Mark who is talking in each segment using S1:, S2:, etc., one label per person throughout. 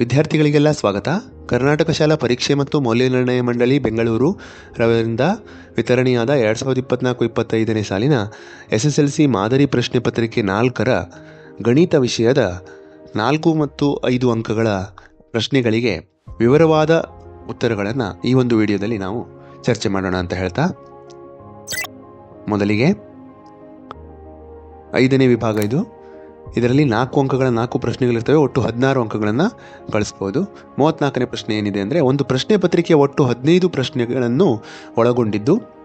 S1: ವಿದ್ಯಾರ್ಥಿಗಳಿಗೆಲ್ಲ ಸ್ವಾಗತ. ಕರ್ನಾಟಕ ಶಾಲಾ ಪರೀಕ್ಷೆ ಮತ್ತು ಮೌಲ್ಯನಿರ್ಣಯ ಮಂಡಳಿ ಬೆಂಗಳೂರು ರವರಿಂದ ವಿತರಣೆಯಾದ ಎರಡು ಸಾವಿರದ ಇಪ್ಪತ್ನಾಲ್ಕು ಇಪ್ಪತ್ತೈದನೇ ಸಾಲಿನ ಎಸ್ ಎಸ್ ಎಲ್ ಸಿ ಮಾದರಿ ಪ್ರಶ್ನೆ ಪತ್ರಿಕೆ ನಾಲ್ಕರ ಗಣಿತ ವಿಷಯದ ನಾಲ್ಕು ಮತ್ತು ಐದು ಅಂಕಗಳ ಪ್ರಶ್ನೆಗಳಿಗೆ ವಿವರವಾದ ಉತ್ತರಗಳನ್ನು ಈ ಒಂದು ವಿಡಿಯೋದಲ್ಲಿ ನಾವು ಚರ್ಚೆ ಮಾಡೋಣ ಅಂತ ಹೇಳ್ತಾ. ಮೊದಲಿಗೆ ಐದನೇ ವಿಭಾಗ ಇದು. ಇದರಲ್ಲಿ ನಾಲ್ಕು ಅಂಕಗಳ ನಾಲ್ಕು ಪ್ರಶ್ನೆಗಳಿರ್ತವೆ, ಒಟ್ಟು ಹದಿನಾರು ಅಂಕಗಳನ್ನು ಗಳಿಸ್ಬೋದು ಮೂವತ್ತ್ನಾಲ್ಕನೇ ಪ್ರಶ್ನೆ ಏನಿದೆ ಅಂದರೆ, ಒಂದು ಪ್ರಶ್ನೆ ಪತ್ರಿಕೆ ಒಟ್ಟು ಹದಿನೈದು ಪ್ರಶ್ನೆಗಳನ್ನು ಒಳಗೊಂಡಿದ್ದು,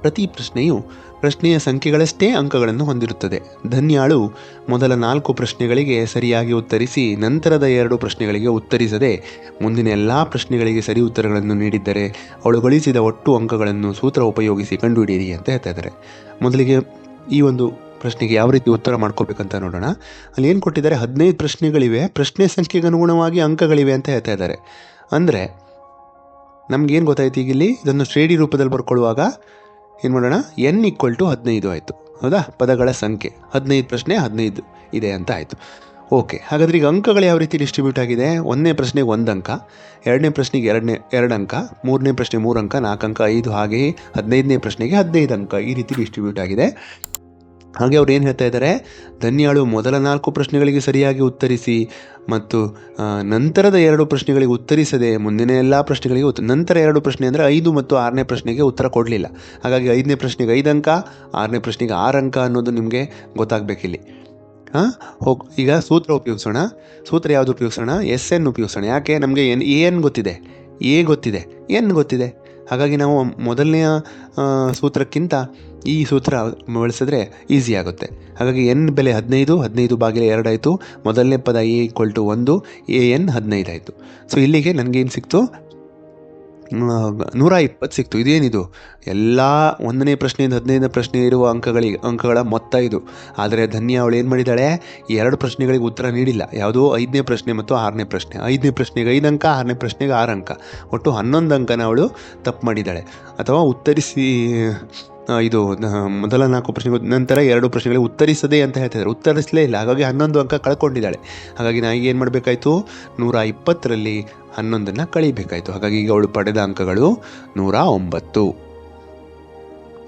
S1: ಪ್ರತಿ ಪ್ರಶ್ನೆಯು ಪ್ರಶ್ನೆಯ ಸಂಖ್ಯೆಗಳಷ್ಟೇ ಅಂಕಗಳನ್ನು ಹೊಂದಿರುತ್ತದೆ. ಧನ್ಯಾಳು ಮೊದಲ ನಾಲ್ಕು ಪ್ರಶ್ನೆಗಳಿಗೆ ಸರಿಯಾಗಿ ಉತ್ತರಿಸಿ, ನಂತರದ ಎರಡು ಪ್ರಶ್ನೆಗಳಿಗೆ ಉತ್ತರಿಸದೆ, ಮುಂದಿನ ಎಲ್ಲ ಪ್ರಶ್ನೆಗಳಿಗೆ ಸರಿ ಉತ್ತರಗಳನ್ನು ನೀಡಿದ್ದರೆ, ಅವಳು ಗಳಿಸಿದ ಒಟ್ಟು ಅಂಕಗಳನ್ನು ಸೂತ್ರ ಉಪಯೋಗಿಸಿ ಕಂಡುಹಿಡಿಯಿರಿ ಅಂತ ಹೇಳ್ತಾ ಇದ್ದಾರೆ. ಮೊದಲಿಗೆ ಈ ಒಂದು ಪ್ರಶ್ನೆಗೆ ಯಾವ ರೀತಿ ಉತ್ತರ ಮಾಡ್ಕೋಬೇಕಂತ ನೋಡೋಣ. ಅಲ್ಲಿ ಏನು ಕೊಟ್ಟಿದ್ದಾರೆ? ಹದಿನೈದು ಪ್ರಶ್ನೆಗಳಿವೆ. ಪ್ರಶ್ನೆ ಸಂಖ್ಯೆಗೆ ಅನುಗುಣವಾಗಿ ಅಂಕಗಳಿವೆ ಅಂತ ಹೇಳ್ತಾ ಇದ್ದಾರೆ. ಅಂದರೆ ನಮಗೇನು ಗೊತ್ತಾಯ್ತು ಈಗ ಇಲ್ಲಿ? ಇದನ್ನು ಶ್ರೇಣಿ ರೂಪದಲ್ಲಿ ಬರ್ಕೊಳ್ಳುವಾಗ ಏನು ಮಾಡೋಣ? ಎನ್ ಈಕ್ವಲ್ ಟು ಹದಿನೈದು ಆಯಿತು. ಹೌದಾ? ಪದಗಳ ಸಂಖ್ಯೆ. ಹದಿನೈದು ಪ್ರಶ್ನೆ, ಹದಿನೈದು ಇದೆ ಅಂತ ಆಯಿತು. ಓಕೆ. ಹಾಗಾದರೆ ಈಗ ಅಂಕಗಳು ಯಾವ ರೀತಿ ಡಿಸ್ಟ್ರಿಬ್ಯೂಟ್ ಆಗಿದೆ? ಒಂದನೇ ಪ್ರಶ್ನೆಗೆ ಒಂದು ಅಂಕ, ಎರಡನೇ ಪ್ರಶ್ನೆಗೆ ಎರಡನೇ, ಎರಡು ಅಂಕ, ಮೂರನೇ ಪ್ರಶ್ನೆ ಮೂರು ಅಂಕ, ನಾಲ್ಕು ಅಂಕ, ಐದು, ಹಾಗೆಯೇ ಹದಿನೈದನೇ ಪ್ರಶ್ನೆಗೆ ಹದಿನೈದು ಅಂಕ ಈ ರೀತಿ ಡಿಸ್ಟ್ರಿಬ್ಯೂಟ್ ಆಗಿದೆ. ಹಾಗೆ ಅವ್ರು ಏನು ಹೇಳ್ತಾ ಇದ್ದಾರೆ ಧನ್ಯಾಳು ಮೊದಲ ನಾಲ್ಕು ಪ್ರಶ್ನೆಗಳಿಗೆ ಸರಿಯಾಗಿ ಉತ್ತರಿಸಿ ಮತ್ತು ನಂತರದ ಎರಡು ಪ್ರಶ್ನೆಗಳಿಗೆ ಉತ್ತರಿಸದೆ ಮುಂದಿನ ಎಲ್ಲ ಪ್ರಶ್ನೆಗಳಿಗೆ ಉತ್ತ ನಂತರ ಎರಡು ಪ್ರಶ್ನೆ ಅಂದರೆ ಐದು ಮತ್ತು ಆರನೇ ಪ್ರಶ್ನೆಗೆ ಉತ್ತರ ಕೊಡಲಿಲ್ಲ. ಹಾಗಾಗಿ ಐದನೇ ಪ್ರಶ್ನೆಗೆ ಐದು ಅಂಕ, ಆರನೇ ಪ್ರಶ್ನೆಗೆ ಆರು ಅಂಕ ಅನ್ನೋದು ನಿಮಗೆ ಗೊತ್ತಾಗಬೇಕಿಲ್ಲಿ ಹಾಂ? ಹೋಗಿ, ಈಗ ಸೂತ್ರ ಉಪಯೋಗಿಸೋಣ. ಸೂತ್ರ ಯಾವುದು ಉಪಯೋಗಿಸೋಣ? S N ಉಪಯೋಗಿಸೋಣ. ಯಾಕೆ? ನಮಗೆ ಏನು ಏನು ಗೊತ್ತಿದೆ. ಎ ಗೊತ್ತಿದೆ. ಎನ್ ಗೊತ್ತಿದೆ? ಹಾಗಾಗಿ ನಾವು ಮೊದಲನೆಯ ಸೂತ್ರಕ್ಕಿಂತ ಈ ಸೂತ್ರ ಬಳಸಿದ್ರೆ ಈಸಿ ಆಗುತ್ತೆ. ಹಾಗಾಗಿ ಎನ್ ಬೆಲೆ ಹದಿನೈದು ಹದಿನೈದು ಬಾಗಿಲೆ ಎರಡಾಯಿತು, ಮೊದಲನೇ ಪದ ಎ ಈಕ್ವಲ್ ಟು ಒಂದು ಎ ಎನ್ ಹದಿನೈದು ಆಯಿತು ಸೊ ಇಲ್ಲಿಗೆ ನನಗೇನು ಸಿಕ್ತು? ನೂರ ಇಪ್ಪತ್ತು ಸಿಕ್ತು. ಇದೇನಿದು? ಎಲ್ಲ ಒಂದನೇ ಪ್ರಶ್ನೆಯಿಂದ ಹದಿನೈದನೇ ಪ್ರಶ್ನೆ ಇರುವ ಅಂಕಗಳಿಗೆ, ಅಂಕಗಳ ಮೊತ್ತ ಇದು. ಆದರೆ ಧನ್ಯ, ಅವಳು ಏನು ಮಾಡಿದ್ದಾಳೆ? ಎರಡು ಪ್ರಶ್ನೆಗಳಿಗೆ ಉತ್ತರ ನೀಡಿಲ್ಲ. ಯಾವುದೋ ಐದನೇ ಪ್ರಶ್ನೆ ಮತ್ತು ಆರನೇ ಪ್ರಶ್ನೆ. ಐದನೇ ಪ್ರಶ್ನೆಗೆ ಐದು ಅಂಕ, ಆರನೇ ಪ್ರಶ್ನೆಗೆ ಆರು ಅಂಕ. ಒಟ್ಟು ಹನ್ನೊಂದು ಅಂಕನ ಅವಳು ತಪ್ಪು ಮಾಡಿದ್ದಾಳೆ. ಅಥವಾ ಉತ್ತರಿಸಿ ಇದು ಮೊದಲ ನಾಲ್ಕು ಪ್ರಶ್ನೆಗಳು ನಂತರ ಎರಡು ಪ್ರಶ್ನೆಗಳಿಗೆ ಉತ್ತರಿಸದೆ ಅಂತ ಹೇಳ್ತಿದ್ದಾರೆ. ಉತ್ತರಿಸಲೇ ಇಲ್ಲ. ಹಾಗಾಗಿ ಹನ್ನೊಂದು ಅಂಕ ಕಳ್ಕೊಂಡಿದ್ದಾಳೆ. ಹಾಗಾಗಿ ನಾನು ಏನು ಮಾಡಬೇಕಾಯ್ತು? ನೂರ ಇಪ್ಪತ್ತರಲ್ಲಿ ಹನ್ನೊಂದನ್ನು ಕಳಿಬೇಕಾಯಿತು. ಹಾಗಾಗಿ ಈಗ ಅವಳು ಪಡೆದ ಅಂಕಗಳು ನೂರ ಒಂಬತ್ತು.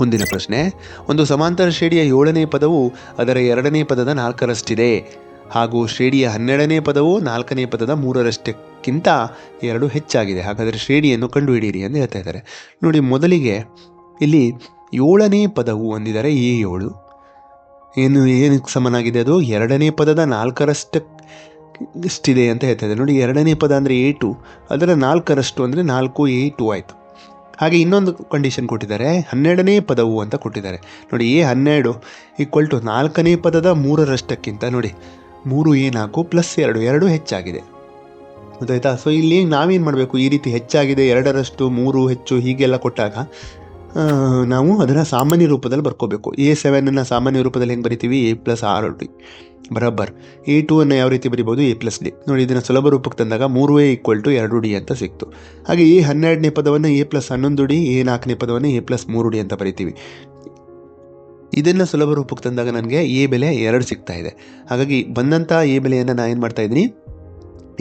S1: ಮುಂದಿನ ಪ್ರಶ್ನೆ, ಒಂದು ಸಮಾಂತರ ಶ್ರೇಣಿಯ ಏಳನೇ ಪದವು ಅದರ ಎರಡನೇ ಪದದ ನಾಲ್ಕರಷ್ಟಿದೆ. ಹಾಗೂ ಶ್ರೇಣಿಯ ಹನ್ನೆರಡನೇ ಪದವು ನಾಲ್ಕನೇ ಪದದ ಮೂರರಷ್ಟಕ್ಕಿಂತ ಎರಡು ಹೆಚ್ಚಾಗಿದೆ. ಹಾಗಾದರೆ ಶ್ರೇಣಿಯನ್ನು ಕಂಡುಹಿಡಿಯಿರಿ ಎಂದು ಹೇಳ್ತಾ ಇದ್ದಾರೆ. ನೋಡಿ, ಮೊದಲಿಗೆ ಇಲ್ಲಿ ಏಳನೇ ಪದವು ಅಂದಿದ್ದಾರೆ ಎ ಏಳು. ಏನು ಏನಕ್ಕೆ ಸಮನಾಗಿದೆ ಅದು? ಎರಡನೇ ಪದದ ನಾಲ್ಕರಷ್ಟು ಇಷ್ಟಿದೆ ಅಂತ ಹೇಳ್ತಾ ನೋಡಿ, ಎರಡನೇ ಪದ ಅಂದರೆ ಎ ಟು ಅದರ ನಾಲ್ಕರಷ್ಟು ಅಂದರೆ ನಾಲ್ಕು ಎ ಟು ಆಯಿತು. ಹಾಗೆ ಇನ್ನೊಂದು ಕಂಡೀಷನ್ ಕೊಟ್ಟಿದ್ದಾರೆ. ಹನ್ನೆರಡನೇ ಪದವು ಅಂತ ಕೊಟ್ಟಿದ್ದಾರೆ. ನೋಡಿ, ಎ ಹನ್ನೆರಡು ಈಕ್ವಲ್ ಟು ನಾಲ್ಕನೇ ಪದದ ಮೂರರಷ್ಟಕ್ಕಿಂತ ನೋಡಿ, ಮೂರು ಎ ನಾಲ್ಕು ಪ್ಲಸ್ ಎರಡು ಎರಡು ಹೆಚ್ಚಾಗಿದೆ. ಗೊತ್ತಾಯ್ತಾ? ಸೊ ಇಲ್ಲಿ ನಾವೇನು ಮಾಡಬೇಕು? ಈ ರೀತಿ ಹೆಚ್ಚಾಗಿದೆ, ಎರಡರಷ್ಟು, ಮೂರು ಹೆಚ್ಚು, ಹೀಗೆಲ್ಲ ಕೊಟ್ಟಾಗ ನಾವು ಅದನ್ನು ಸಾಮಾನ್ಯ ರೂಪದಲ್ಲಿ ಬರ್ಕೋಬೇಕು. ಎ ಸೆವೆನನ್ನು ಸಾಮಾನ್ಯ ರೂಪದಲ್ಲಿ ಹೆಂಗೆ ಬರಿತೀವಿ? ಎ ಪ್ಲಸ್ ಆರ್ ಡಿ ಬರಬ್ಬರ್. ಎ ಟು ಅನ್ನು ಯಾವ ರೀತಿ ಬರಿಬೋದು ಎ ಪ್ಲಸ್ ಡಿ ನೋಡಿ, ಇದನ್ನು ಸುಲಭ ರೂಪಕ್ಕೆ ತಂದಾಗ ಮೂರು ಎ ಈಕ್ವಲ್ ಟು ಎರಡು ಡಿ ಅಂತ ಸಿಕ್ತು. ಹಾಗೆ ಎ ಹನ್ನೆರಡನೇ ಪದವನ್ನು ಎ ಪ್ಲಸ್ ಹನ್ನೊಂದು ಡಿ ಎ ನಾಲ್ಕನೇ ಪದವನ್ನು ಎ ಪ್ಲಸ್ ಮೂರು ಡಿ ಅಂತ ಬರಿತೀವಿ. ಇದನ್ನು ಸುಲಭ ರೂಪಕ್ಕೆ ತಂದಾಗ ನನಗೆ ಎ ಬೆಲೆ ಎರಡು ಸಿಗ್ತಾ ಇದೆ. ಹಾಗಾಗಿ ಬಂದಂಥ ಎ ಬೆಲೆಯನ್ನು ನಾನು ಏನು ಮಾಡ್ತಾ ಇದ್ದೀನಿ?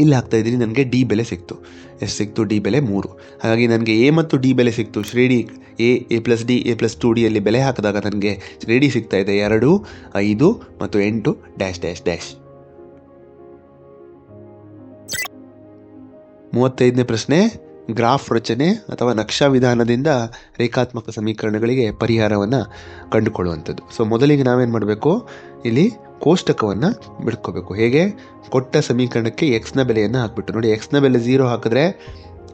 S1: ಇಲ್ಲಿ ಹಾಕ್ತಾ ಇದ್ದೀನಿ ನನಗೆ ಡಿ ಬೆಲೆ ಸಿಕ್ತು. ಎಷ್ಟು ಸಿಕ್ತು? ಡಿ ಬೆಲೆ ಮೂರು. ಹಾಗಾಗಿ ನನಗೆ ಎ ಮತ್ತು ಡಿ ಬೆಲೆ ಸಿಕ್ತು. ಶ್ರೇಣಿ a a plus d a plus two ಡಿಯಲ್ಲಿ ಬೆಲೆ ಹಾಕಿದಾಗ ನನಗೆ ಶ್ರೇಣಿ ಸಿಗ್ತಾ ಇದೆ. ಎರಡು, ಐದು ಮತ್ತು ಎಂಟು ಡ್ಯಾಶ್ ಡ್ಯಾಶ್ ಡ್ಯಾಶ್ ಮೂವತ್ತೈದನೇ ಪ್ರಶ್ನೆ. ಗ್ರಾಫ್ ರಚನೆ ಅಥವಾ ನಕ್ಷಾ ವಿಧಾನದಿಂದ ರೇಖಾತ್ಮಕ ಸಮೀಕರಣಗಳಿಗೆ ಪರಿಹಾರವನ್ನು ಕಂಡುಕೊಳ್ಳುವಂಥದ್ದು. ಸೊ ಮೊದಲಿಗೆ ನಾವೇನು ಮಾಡಬೇಕು? ಇಲ್ಲಿ ಕೋಷ್ಟಕವನ್ನು ಬಿಡ್ಕೋಬೇಕು. ಹೇಗೆ? ಕೊಟ್ಟ ಸಮೀಕರಣಕ್ಕೆ ಎಕ್ಸ್ನ ಬೆಲೆಯನ್ನು ಹಾಕ್ಬಿಟ್ಟು. ನೋಡಿ ಎಕ್ಸ್ನ ಬೆಲೆ ಝೀರೋ ಹಾಕಿದ್ರೆ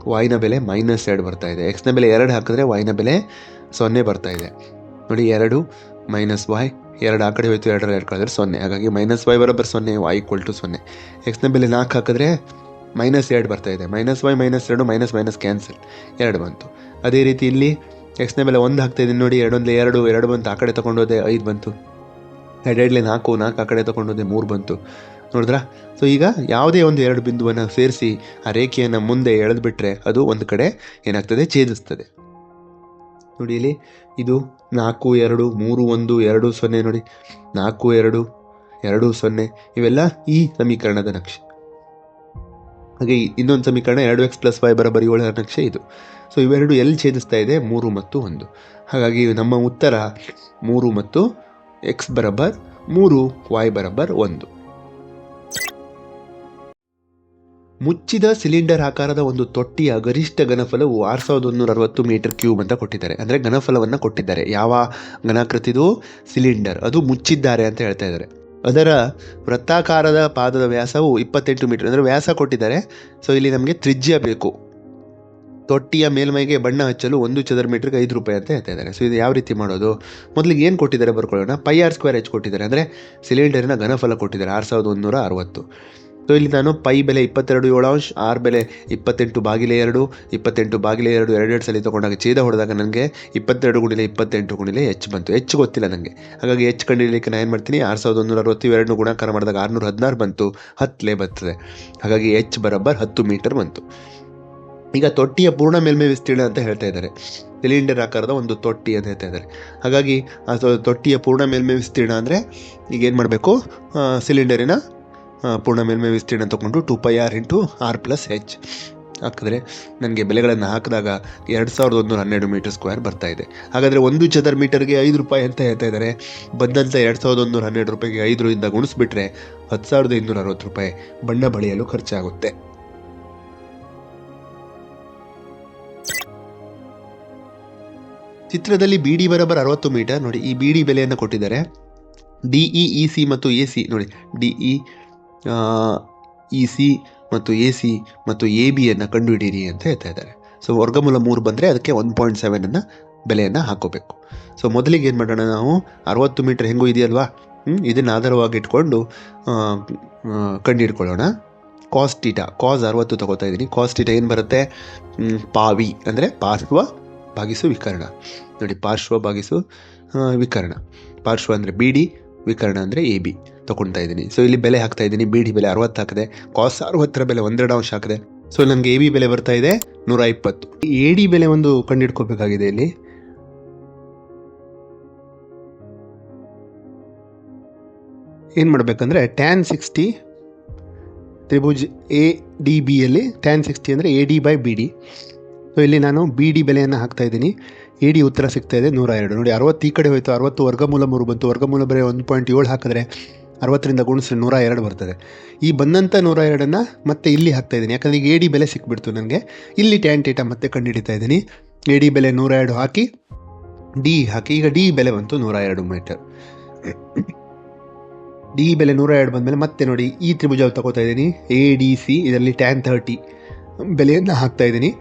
S1: ವಾಯಿನ ಬೆಲೆ ಮೈನಸ್ ಎರಡು ಬರ್ತಾ ಇದೆ. ಎಕ್ಸ್ನ ಬೆಲೆ ಎರಡು ಹಾಕಿದ್ರೆ ವೈನ ಬೆಲೆ ಸೊನ್ನೆ ಬರ್ತಾ ಇದೆ. ನೋಡಿ, ಎರಡು ಮೈನಸ್ ವಾಯ್ ಎರಡು ಆ ಕಡೆ ಹೋಯ್ತು ಎರಡರ ಎರಡು ಕಳೆದ್ರೆ ಸೊನ್ನೆ. ಹಾಗಾಗಿ ಮೈನಸ್ ವೈ ಬರೋಬ್ಬರ ಸೊನ್ನೆ ವಾಯ್ ಈಕ್ವಲ್ ಸೊನ್ನೆ. ಎಕ್ಸ್ನ ಬೆಲೆ ನಾಲ್ಕು ಹಾಕಿದ್ರೆ ಮೈನಸ್ ಎರಡು ಬರ್ತಾ ಇದೆ. ಮೈನಸ್ ವೈ ಮೈನಸ್ ಎರಡು ಮೈನಸ್ ಮೈನಸ್ ಕ್ಯಾನ್ಸಲ್ ಎರಡು ಬಂತು. ಅದೇ ರೀತಿ ಇಲ್ಲಿ ಎಕ್ಸ್ನ ಮೇಲೆ ಒಂದು ಹಾಕ್ತಾ ಇದ್ದೀನಿ ನೋಡಿ. ಎರಡೊಂದು ಎರಡು ಎರಡು ಬಂತು. ಆ ಕಡೆ ತೊಗೊಂಡೋದೆ ಐದು ಬಂತು. ಎರಡೆರಡಲೆ ನಾಲ್ಕು ನಾಲ್ಕು ಆ ಕಡೆ ತೊಗೊಂಡೋದೆ ಮೂರು ಬಂತು. ನೋಡಿದ್ರಾ? ಸೊ ಈಗ ಯಾವುದೇ ಒಂದು ಎರಡು ಬಿಂದುವನ್ನು ಸೇರಿಸಿ ಆ ರೇಖೆಯನ್ನು ಮುಂದೆ ಎಳೆದುಬಿಟ್ರೆ ಅದು ಒಂದು ಕಡೆ ಏನಾಗ್ತದೆ? ಛೇದಿಸ್ತದೆ. ನೋಡಿ ಇಲ್ಲಿ ಇದು ನಾಲ್ಕು, ಎರಡು, ಮೂರು, ಒಂದು, ಎರಡು, ಸೊನ್ನೆ ನೋಡಿ. ನಾಲ್ಕು, ಎರಡು ಎರಡು, ಸೊನ್ನೆ ಇವೆಲ್ಲ ಈ ಸಮೀಕರಣದ ನಕ್ಷೆ. ಹಾಗೆ ಇನ್ನೊಂದು ಸಮೀಕರಣ ಎರಡು ಎಕ್ಸ್ ಪ್ಲಸ್ ವೈ ಬರೋಬ್ಬರಿ ಏಳರ ನಕ್ಷೆ ಇದು. ಸೊ ಇವೆರಡು ಎಲ್ಲಿ ಛೇದಿಸ್ತಾ ಇದೆ? ಮೂರು ಮತ್ತು ಒಂದು. ಹಾಗಾಗಿ ನಮ್ಮ ಉತ್ತರ ಮೂರು ಮತ್ತು ಎಕ್ಸ್ ಬರಬ್ಬರ್ ಮೂರು ವೈ ಬರಬ್ಬರ್ ಒಂದು. ಮುಚ್ಚಿದ ಸಿಲಿಂಡರ್ ಆಕಾರದ ಒಂದು ತೊಟ್ಟಿಯ ಗರಿಷ್ಠ ಘನಫಲವು ಆರು ಸಾವಿರದ ಒಂದೂರ ಅರವತ್ತು ಮೀಟರ್ ಕ್ಯೂಬ್ ಅಂತ ಕೊಟ್ಟಿದ್ದಾರೆ. ಅಂದರೆ ಘನಫಲವನ್ನು ಕೊಟ್ಟಿದ್ದಾರೆ. ಯಾವ ಘನಾಕೃತಿದು? ಸಿಲಿಂಡರ್. ಅದು ಮುಚ್ಚಿದ್ದಾರೆ ಅಂತ ಹೇಳ್ತಾ ಇದ್ದಾರೆ. ಅದರ ವೃತ್ತಾಕಾರದ ಪಾದದ ವ್ಯಾಸವು ಇಪ್ಪತ್ತೆಂಟು ಮೀಟರ್ ಅಂದರೆ ವ್ಯಾಸ ಕೊಟ್ಟಿದ್ದಾರೆ. ಸೊ ಇಲ್ಲಿ ನಮಗೆ ತ್ರಿಜ್ಯ ಬೇಕು. ತೊಟ್ಟಿಯ ಮೇಲ್ಮೈಗೆ ಬಣ್ಣ ಹಚ್ಚಲು ಒಂದು ಚದರ ಮೀಟರ್ಗೆ ಐದು ರೂಪಾಯಿ ಅಂತ ಹೇಳ್ತಾ ಇದ್ದಾರೆ. ಸೊ ಇದು ಯಾವ ರೀತಿ ಮಾಡೋದು? ಮೊದಲಿಗೆ ಏನು ಕೊಟ್ಟಿದ್ದಾರೆ ಬರ್ಕೊಳ್ಳೋಣ? ಪೈ ಆರ್ ಸ್ಕ್ವೇರ್ ಎಚ್ ಕೊಟ್ಟಿದ್ದಾರೆ. ಅಂದರೆ ಸಿಲಿಂಡರಿನ ಘನಫಲ ಕೊಟ್ಟಿದ್ದಾರೆ. ಆರು ಸಾವಿರದ ಒಂದೂರ ಅರವತ್ತು. ಸೊ ಇಲ್ಲಿ ನಾನು ಪೈ ಬೆಲೆ ಇಪ್ಪತ್ತೆರಡು ಏಳು ಅಂಶ ಆರ್ ಬೆಲೆ ಇಪ್ಪತ್ತೆಂಟು ಬಾಗಿಲೆ ಎರಡು, ಇಪ್ಪತ್ತೆಂಟು ಬಾಗಿಲೆ ಎರಡು ಎರಡೆರಡು ಸಲ ತೊಗೊಂಡಾಗ ಛೇದ ಹೊಡೆದಾಗ ನನಗೆ ಇಪ್ಪತ್ತೆರಡು ಗುಣಿಲೆ ಇಪ್ಪತ್ತೆಂಟು ಗುಣಿಲೆ ಹೆಚ್ಚು ಬಂತು. ಹೆಚ್ಚು ಗೊತ್ತಿಲ್ಲ ನನಗೆ ಹಾಗಾಗಿ ಹೆಚ್ಚು ಕಂಡಿಡಲಿಕ್ಕೆ ನಾನು ಏನು ಮಾಡ್ತೀನಿ? ಆರು ಸಾವಿರದ ಒಂದೂರ ಅರವತ್ತು ಎರಡು ಗುಣಾಕಾರ ಮಾಡಿದಾಗ ಆರುನೂರ ಹದಿನಾರು ಬಂತು. ಹತ್ತಲೇ ಬರ್ತದೆ. ಹಾಗಾಗಿ ಎಚ್ ಬರೋಬ್ಬರ್ ಹತ್ತು ಮೀಟರ್ ಬಂತು. ಈಗ ತೊಟ್ಟಿಯ ಪೂರ್ಣ ಮೇಲ್ಮೈ ವಿಸ್ತೀರ್ಣ ಅಂತ ಹೇಳ್ತಾ ಇದ್ದಾರೆ. ಸಿಲಿಂಡರ್ ಆಕಾರದ ಒಂದು ತೊಟ್ಟಿ ಅಂತ ಹೇಳ್ತಾ ಇದ್ದಾರೆ. ಹಾಗಾಗಿ ಆ ತೊಟ್ಟಿಯ ಪೂರ್ಣ ಮೇಲ್ಮೈ ವಿಸ್ತೀರ್ಣ ಅಂದರೆ ಈಗ ಏನು ಮಾಡಬೇಕು? ಸಿಲಿಂಡರಿನ ಪೂರ್ಣ ಮೇಲ್ಮೈ ವಿಸ್ತೀರ್ಣ ತೊಗೊಂಡು two pi r into r plus h ಹಾಕಿದ್ರೆ ನನಗೆ ಬೆಲೆಗಳನ್ನು ಹಾಕಿದಾಗ ಎರಡು ಸಾವಿರದ ಒಂದೂರ ಹನ್ನೆರಡು ಮೀಟರ್ ಸ್ಕ್ವೇರ್ ಬರ್ತಾ ಇದೆ. ಹಾಗಾದರೆ ಒಂದು ಚದರ್ ಮೀಟರ್ಗೆ ಐದು ರೂಪಾಯಿ ಅಂತ ಹೇಳ್ತಾ ಇದ್ದಾರೆ ಬಂದಂಥ ಎರಡು ಸಾವಿರದ ಒಂದೂರ ಹನ್ನೆರಡು ರೂಪಾಯಿಗೆ ಐದರಿಂದ ಗುಣಿಸ್ಬಿಟ್ರೆ ಹತ್ತು ಸಾವಿರದ ಇನ್ನೂರ ಅರವತ್ತು ರೂಪಾಯಿ ಬಣ್ಣ ಬಳಿಯಲು ಖರ್ಚಾಗುತ್ತೆ. ಚಿತ್ರದಲ್ಲಿ ಬಿ ಡಿ ಬರೋಬ್ಬರ ಅರವತ್ತು ಮೀಟರ್ ನೋಡಿ ಈ ಬಿ ಡಿ ಬೆಲೆಯನ್ನು ಕೊಟ್ಟಿದ್ದಾರೆ. ಡಿ ಇ ಸಿ ಮತ್ತು ಎ ಸಿ ನೋಡಿ. ಡಿ ಇ ಸಿ ಮತ್ತು ಎ ಸಿ ಮತ್ತು ಎ ಬಿಯನ್ನು ಕಂಡುಹಿಡಿಯಿರಿ ಅಂತ ಹೇಳ್ತಾ ಇದ್ದಾರೆ. ಸೊ ವರ್ಗಮೂಲ ಮೂರು ಬಂದರೆ ಅದಕ್ಕೆ ಒನ್ ಪಾಯಿಂಟ್ ಸೆವೆನನ್ನು ಬೆಲೆಯನ್ನು ಹಾಕೋಬೇಕು. ಸೊ ಮೊದಲಿಗೆ ಏನು ಮಾಡೋಣ ನಾವು? ಅರವತ್ತು ಮೀಟರ್ ಹೆಂಗೂ ಇದೆಯಲ್ವಾ? ಇದನ್ನು ಆಧಾರವಾಗಿ ಇಟ್ಕೊಂಡು ಕಂಡುಹಿಡ್ಕೊಳ್ಳೋಣ. ಕಾಸ್ ಟೀಟಾ ಕಾಸ್ ಅರವತ್ತು ತಗೋತಾ ಇದ್ದೀನಿ. ಕಾಸ್ಟಿಟ ಟೀಟಾ ಏನು ಬರುತ್ತೆ? ಪಾವಿ ಅಂದರೆ ಪಾರ್ಶ್ವ ಭಾಗಿಸು ವಿಕರ್ಣ. ನೋಡಿ, ಪಾರ್ಶ್ವ ಭಾಗಿಸು ವಿಕರ್ಣ. ಪಾರ್ಶ್ವ ಅಂದರೆ ಬಿ ಡಿ ವಿಕರ್ಣ ಅಂದರೆ ಎ ಬಿ ತೊಗೊಳ್ತಾ ಇದ್ದೀನಿ. ಸೊ ಇಲ್ಲಿ ಬೆಲೆ ಹಾಕ್ತಾ ಇದ್ದೀನಿ. ಬಿ ಡಿ ಬೆಲೆ ಅರವತ್ತು ಹಾಕಿದೆ. ಕಾಸ್ ಅರವತ್ತರ ಬೆಲೆ ಒಂದೆರಡು ಅಂಶ ಹಾಕಿದೆ. ಸೊ ನನಗೆ ಎ ಬಿ ಬೆಲೆ ಬರ್ತಾ ಇದೆ. ನೂರ ಇಪ್ಪತ್ತು. ಎ ಡಿ ಬೆಲೆ ಒಂದು ಕಂಡುಹಿಡ್ಕೋಬೇಕಾಗಿದೆ ಇಲ್ಲಿ. ಏನು ಮಾಡಬೇಕಂದ್ರೆ ಟ್ಯಾನ್ ಸಿಕ್ಸ್ಟಿ ತ್ರಿಭುಜ್ ಎ ಡಿ ಬಿಯಲ್ಲಿ ಟ್ಯಾನ್ ಸಿಕ್ಸ್ಟಿ ಅಂದರೆ A D by B D so ಇಲ್ಲಿ ನಾನು ಬಿ ಡಿ ಬೆಲೆಯನ್ನು ಹಾಕ್ತಾ ಇದ್ದೀನಿ. ಎ ಡಿ ಉತ್ತರ ಸಿಗ್ತಾ ಇದೆ ನೂರ ಎರಡು. ನೋಡಿ, ಅರವತ್ತು ಈ ಕಡೆ ಹೋಯಿತು. ಅರವತ್ತು ವರ್ಗಮೂಲ ಮೂರು ಬಂತು. ವರ್ಗಮೂಲ ಬೆಲೆ ಒಂದು ಪಾಯಿಂಟ್ ಏಳು ಹಾಕಿದ್ರೆ ಅರವತ್ತರಿಂದ ಗುಣಿಸಿದ್ರೆ ನೂರ ಎರಡು ಬರ್ತದೆ. ಈ ಬಂದಂಥ ನೂರ ಎರಡನ್ನು ಮತ್ತೆ ಇಲ್ಲಿ ಹಾಕ್ತಾ ಇದ್ದೀನಿ. ಯಾಕಂದರೆ ಈಗ ಎ ಡಿ ಬೆಲೆ ಸಿಕ್ಬಿಡ್ತು ನನಗೆ. ಇಲ್ಲಿ ಟ್ಯಾನ್ ಟೇಟಾ ಮತ್ತೆ ಕಂಡುಹಿಡಿತಾ ಇದ್ದೀನಿ. ಎ ಡಿ ಬೆಲೆ ನೂರ ಎರಡು ಹಾಕಿ ಡಿ ಹಾಕಿ, ಈಗ ಡಿ ಬೆಲೆ ಬಂತು ನೂರ ಎರಡು ಮೀಟರ್. ಡಿ ಬೆಲೆ ನೂರ ಎರಡು ಬಂದಮೇಲೆ ಮತ್ತೆ ನೋಡಿ ಈ ತ್ರಿಭುಜ ತಗೋತಾ ಇದ್ದೀನಿ. ಎ ಡಿ ಸಿ ಇದರಲ್ಲಿ ಟ್ಯಾನ್ ಥರ್ಟಿ ಬೆಲೆಯನ್ನು ಹಾಕ್ತಾ ಇದ್ದೀನಿ.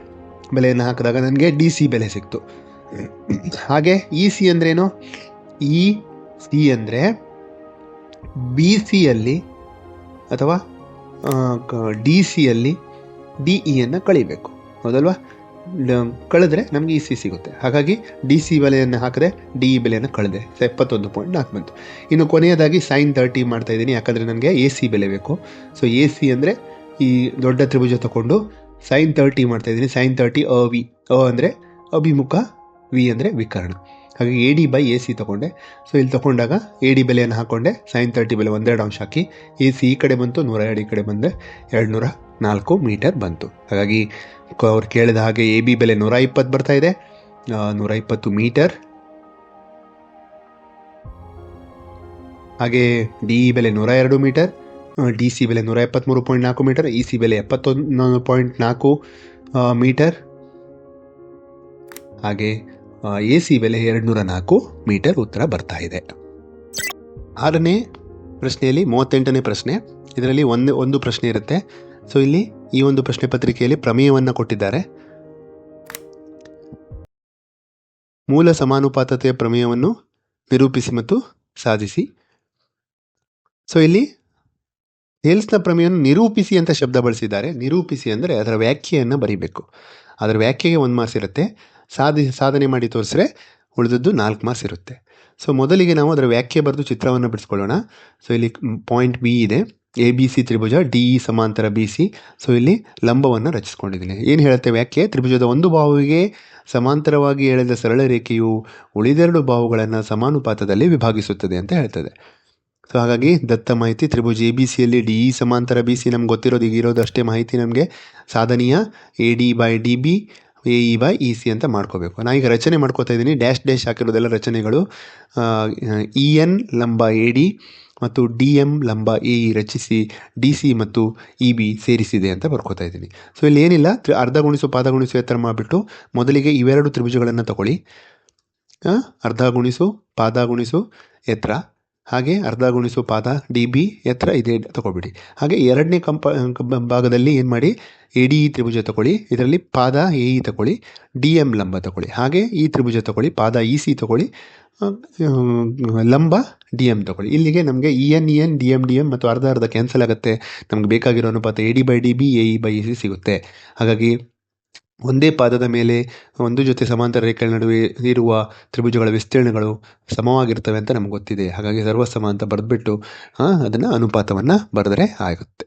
S1: ಬೆಲೆಯನ್ನು ಹಾಕಿದಾಗ ನನಗೆ ಡಿ ಸಿ ಬೆಲೆ ಸಿಕ್ತು. ಹಾಗೆ ಇ ಸಿ ಅಂದ್ರೇನು ಇ ಸಿ ಅಂದರೆ ಬಿ ಸಿಯಲ್ಲಿ ಅಥವಾ ಡಿ ಸಿಯಲ್ಲಿ ಡಿ ಇಯನ್ನು ಕಳಿಬೇಕು. ಹೌದಲ್ವಾ? ಕಳೆದ್ರೆ ನಮಗೆ ಇ ಸಿ ಸಿಗುತ್ತೆ. ಹಾಗಾಗಿ ಡಿ ಸಿ ಬೆಲೆಯನ್ನು ಹಾಕಿದೆ ಡಿ ಇ ಬೆಲೆಯನ್ನು ಕಳೆದೆ. ಎಪ್ಪತ್ತೊಂದು ಪಾಯಿಂಟ್ ನಾಲ್ಕು ಬಂತು. ಇನ್ನು ಕೊನೆಯದಾಗಿ ಸೈನ್ ತರ್ಟಿ ಮಾಡ್ತಾ ಇದ್ದೀನಿ. ಯಾಕಂದರೆ ನನಗೆ ಎ ಸಿ ಬೆಲೆ ಬೇಕು. ಸೊ ಎ ಸಿ ಅಂದರೆ ಈ ದೊಡ್ಡ ತ್ರಿಭುಜ ತಗೊಂಡು ಸೈನ್ ತರ್ಟಿ ಮಾಡ್ತಾ ಇದ್ದೀನಿ. ಸೈನ್ ತರ್ಟಿ ಅ, ವಿ, ಅ ಅಂದರೆ ಅಭಿಮುಖ, ವಿ ಅಂದರೆ ವಿಕರ್ಣ. ಹಾಗಾಗಿ A D by A C ತೊಗೊಂಡೆ. ಸೊ ಇಲ್ಲಿ ತೊಗೊಂಡಾಗ ಎ ಡಿ ಬೆಲೆಯನ್ನು ಹಾಕ್ಕೊಂಡೆ ಸೈನ್ ತರ್ಟಿ ಬೆಲೆ ಒಂದೆರಡು ಅಂಶ ಹಾಕಿ. ಎ ಸಿ ಈ ಕಡೆ ಬಂತು, ನೂರ ಎರಡು ಈ ಕಡೆ ಬಂದೆ. ಎರಡು ನೂರ ನಾಲ್ಕು ಮೀಟರ್ ಬಂತು. ಹಾಗಾಗಿ ಅವ್ರು ಕೇಳಿದ ಹಾಗೆ ಎ ಬಿ ಬೆಲೆ ನೂರ ಇಪ್ಪತ್ತು ಬರ್ತಾ ಇದೆ. ನೂರ ಇಪ್ಪತ್ತು ಮೀಟರ್. ಹಾಗೆ ಡಿ ಇ ಬೆಲೆ ನೂರ ಎರಡು ಮೀಟರ್. ಡಿ ಸಿ ಬೆಲೆ ನೂರ ಎಪ್ಪತ್ತ್ಮೂರು ಪಾಯಿಂಟ್ ನಾಲ್ಕು ಮೀಟರ್. ಇ ಸಿ ಬೆಲೆ ಎಪ್ಪತ್ತೊಂದು ಪಾಯಿಂಟ್ ನಾಲ್ಕು ಮೀಟರ್. ಹಾಗೆ ಎ ಸಿ ಬೆಲೆ ಎರಡು ನೂರ ನಾಲ್ಕು ಮೀಟರ್ ಉತ್ತರ ಬರ್ತಾ ಇದೆ. ಆರನೇ ಪ್ರಶ್ನೆಯಲ್ಲಿ ಮೂವತ್ತೆಂಟನೇ ಪ್ರಶ್ನೆ. ಇದರಲ್ಲಿ ಒಂದು ಒಂದು ಪ್ರಶ್ನೆ ಇರುತ್ತೆ. ಸೊ ಇಲ್ಲಿ ಈ ಒಂದು ಪ್ರಶ್ನೆ ಪತ್ರಿಕೆಯಲ್ಲಿ ಪ್ರಮೇಯವನ್ನು ಕೊಟ್ಟಿದ್ದಾರೆ. ಮೂಲ ಸಮಾನುಪಾತತೆಯ ಪ್ರಮೇಯವನ್ನು ನಿರೂಪಿಸಿ ಮತ್ತು ಸಾಧಿಸಿ. ಸೊ ಇಲ್ಲಿ ನೇಲ್ಸ್ನ ಪ್ರಮೇಯವನ್ನು ನಿರೂಪಿಸಿ ಅಂತ ಶಬ್ದ ಬಳಸಿದ್ದಾರೆ. ನಿರೂಪಿಸಿ ಅಂದರೆ ಅದರ ವ್ಯಾಖ್ಯೆಯನ್ನು ಬರೀಬೇಕು. ಅದರ ವ್ಯಾಖ್ಯೆಗೆ ಒಂದು ಮಾರ್ಕ್ಸ್ ಇರುತ್ತೆ. ಸಾಧಿ, ಸಾಧನೆ ಮಾಡಿ ತೋರಿಸ್ರೆ ಉಳಿದದ್ದು ನಾಲ್ಕು ಮಾರ್ಕ್ಸ್ ಇರುತ್ತೆ. ಸೊ ಮೊದಲಿಗೆ ನಾವು ಅದರ ವ್ಯಾಖ್ಯೆ ಬರೆದು ಚಿತ್ರವನ್ನು ಬಿಡಿಸ್ಕೊಳ್ಳೋಣ. ಸೊ ಇಲ್ಲಿ ಪಾಯಿಂಟ್ ಬಿ ಇದೆ. ಎ ಬಿ ಸಿ ತ್ರಿಭುಜ ಡಿ ಇ ಸಮಾಂತರ ಬಿ ಸಿ ಸೊ ಇಲ್ಲಿ ಲಂಬವನ್ನು ರಚಿಸ್ಕೊಂಡಿದ್ದೀನಿ. ಏನು ಹೇಳುತ್ತೆ ವ್ಯಾಖ್ಯೆ? ತ್ರಿಭುಜದ ಒಂದು ಬಾಹುವಿಗೆ ಸಮಾಂತರವಾಗಿ ಎಳೆದ ಸರಳ ರೇಖೆಯು ಉಳಿದೆರಡು ಬಾಹುಗಳನ್ನು ಸಮಾನುಪಾತದಲ್ಲಿ ವಿಭಾಗಿಸುತ್ತದೆ ಅಂತ ಹೇಳ್ತದೆ. ಸೊ ಹಾಗಾಗಿ ದತ್ತ ಮಾಹಿತಿ ತ್ರಿಭುಜ ಎ ಬಿ ಸಿಯಲ್ಲಿ ಡಿ ಇ ಸಮಾಂತರ ಬಿ ಸಿ ನಮ್ಗೆ ಗೊತ್ತಿರೋದು ಈಗ ಅಷ್ಟೇ ಮಾಹಿತಿ ನಮಗೆ. ಸಾಧನೀಯ A D by D B A E by E C ಅಂತ ಮಾಡ್ಕೋಬೇಕು. ನಾನು ಈಗ ರಚನೆ ಮಾಡ್ಕೋತಾ ಇದ್ದೀನಿ. ಡ್ಯಾಶ್ ಡ್ಯಾಶ್ ಹಾಕಿರೋದೆಲ್ಲ ರಚನೆಗಳು. ಇ, ಎನ್ ಲಂಬ, ಎ, ಡಿ ಮತ್ತು ಡಿ ಎಂ ಲಂಬ ಇ ರಚಿಸಿ, ಡಿ, ಸಿ ಮತ್ತು ಇ, ಬಿ ಸೇರಿಸಿದೆ ಅಂತ ಬರ್ಕೋತಾ ಇದ್ದೀನಿ. ಸೊ, ಇಲ್ಲಿ ಏನಿಲ್ಲ. ಅರ್ಧ ಗುಣಿಸು, ಪಾದ ಗುಣಿಸು ಎತ್ತರ ಮಾಡಿಬಿಟ್ಟು ಮೊದಲಿಗೆ ಇವೆರಡು ತ್ರಿಭುಜಗಳನ್ನು ತಗೊಳ್ಳಿ. ಅರ್ಧ ಗುಣಿಸು, ಪಾದ ಗುಣಿಸು, ಎತ್ತರ. ಹಾಗೆ ಅರ್ಧ ಗುಣಿಸು ಪಾದ ಡಿ ಬಿ ಎತ್ತರ ಇದೆ ತಗೊಳ್ಬಿಡಿ. ಹಾಗೆ ಎರಡನೇ ಕಂಪ ಭಾಗದಲ್ಲಿ ಏನು ಮಾಡಿ? ಎ ಡಿ ಇ ತ್ರಿಭುಜ ತಗೊಳ್ಳಿ. ಇದರಲ್ಲಿ ಪಾದ ಎ ಇ ತಗೊಳ್ಳಿ. ಡಿ ಎಂ ಲಂಬ ತಗೊಳ್ಳಿ. ಹಾಗೆ ಈ ತ್ರಿಭುಜ ತಗೊಳ್ಳಿ, ಪಾದ ಇ ಸಿ ತಗೊಳ್ಳಿ ಲಂಬ ಡಿ ಎಂ ತಗೊಳ್ಳಿ. ಇಲ್ಲಿಗೆ ನಮಗೆ E N E N, D M D M ಮತ್ತು ಅರ್ಧ ಅರ್ಧ ಕ್ಯಾನ್ಸಲ್ ಆಗುತ್ತೆ. ನಮ್ಗೆ ಬೇಕಾಗಿರೋ ಅನುಪಾತ A D by D B, A E by E C ಸಿಗುತ್ತೆ. ಹಾಗಾಗಿ ಒಂದೇ ಪಾದದ ಮೇಲೆ ಒಂದು ಜೊತೆ ಸಮಾಂತರ ರೇಖೆಗಳ ನಡುವೆ ಇರುವ ತ್ರಿಭುಜಗಳ ವಿಸ್ತೀರ್ಣಗಳು ಸಮವಾಗಿರ್ತವೆ ಅಂತ ನಮ್ಗೆ ಗೊತ್ತಿದೆ. ಹಾಗಾಗಿ ಸರ್ವಸಮ ಅಂತ ಬರೆದ್ಬಿಟ್ಟು ಅದನ್ನು ಅನುಪಾತವನ್ನು ಬರೆದರೆ ಆಗುತ್ತೆ.